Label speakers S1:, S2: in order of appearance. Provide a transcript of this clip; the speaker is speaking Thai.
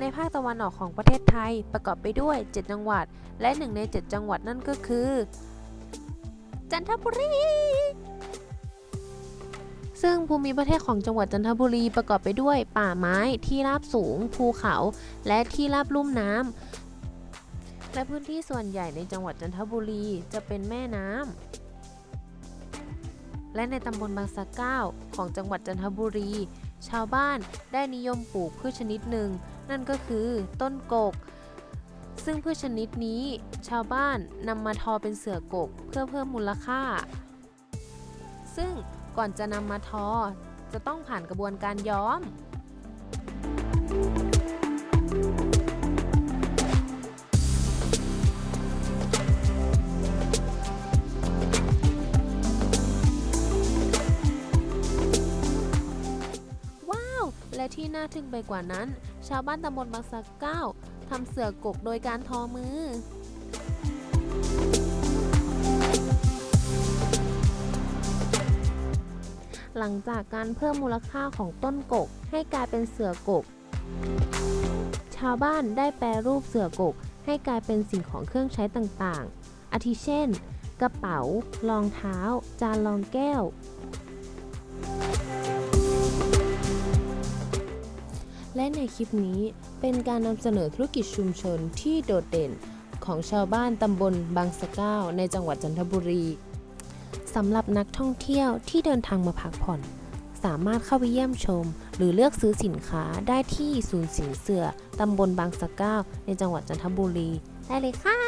S1: ในภาคตะวันออกของประเทศไทยประกอบไปด้วย 7 จังหวัด และหนึ่งใน 7 จังหวัดนั่นก็คือ จันทบุรี ซึ่งภูมิประเทศของจังหวัดจันทบุรีประกอบไปด้วย ป่าไม้ที่ราบสูง ภูเขา และที่ราบลุ่มน้ำและพื้นที่ส่วนใหญ่ในจังหวัดจันทบุรีจะเป็นแม่น้ำและในตำบลบางสะเก้าของจังหวัดจันทบุรี ชาวบ้านได้นิยมปลูกพืชชนิดหนึ่ง นั่นก็คือต้นกก ซึ่งพืชชนิดนี้ชาวบ้านนำมาทอเป็นเสือกก เพื่อเพิ่มมูลค่า ซึ่งก่อนจะนำมาทอจะต้องผ่านกระบวนการย้อม และที่น่าทึ่งไปกว่านั้น ชาวบ้านตำบลบางสะเก้าทำเสือกกโดยการทอมือหลังจากการเพิ่มมูลค่าของต้นกก ให้กลายเป็นเสือกก ชาวบ้านได้แปรรูปเสือกก ให้กลายเป็นสิ่งของเครื่องใช้ต่างๆ อาทิเช่น กระเป๋า รองเท้า จานรองแก้ว และในคลิปนี้เป็นการนำเสนอธุรกิจชุมชนที่โดดเด่นของชาวบ้านตำบลบางสะเก้า ในจังหวัดจันทบุรีสำหรับนักท่องเที่ยวที่เดินทางมาพักผ่อน สามารถเข้าไปเยี่ยมชม หรือเลือกซื้อสินค้าได้ที่ศูนย์สินเสือตำบลบางสะเก้า ในจังหวัดจันทบุรี ได้เลยค่ะ